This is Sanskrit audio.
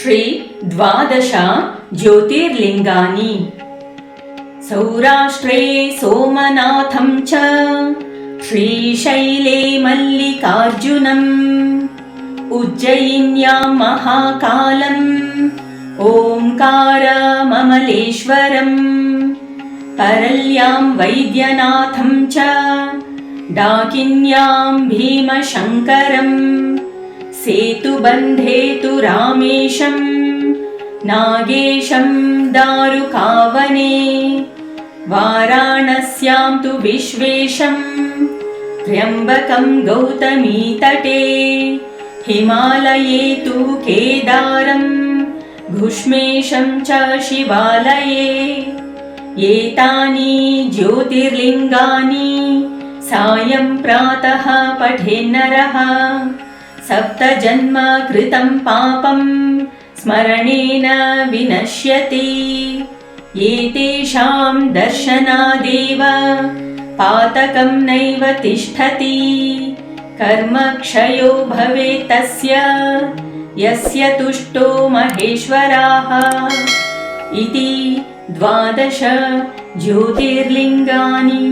श्री द्वादश ज्योतिर्लिङ्गानि सौराष्ट्रे सोमनाथं च श्रीशैले मल्लिकार्जुनम् उज्जयिन्यां महाकालम् ओङ्कारममलेश्वरम् परल्यां वैद्यनाथं च डाकिन्यां भीमशङ्करम् सेतुबन्धे तु रामेशं नागेशं दारुकावने वाराणस्यां तु विश्वेशं त्र्यम्बकं गौतमीतटे हिमालये तु केदारं घुष्मेशं च शिवालये एतानि ज्योतिर्लिङ्गानि सायं प्रातः पठेन्नरः सप्तजन्म कृतं पापं स्मरणेन विनश्यति। एतेषां दर्शनादेव पातकं नैव तिष्ठति। कर्मक्षयो भवेत् तस्य यस्य तुष्टो महेश्वराः। इति द्वादश ज्योतिर्लिङ्गानि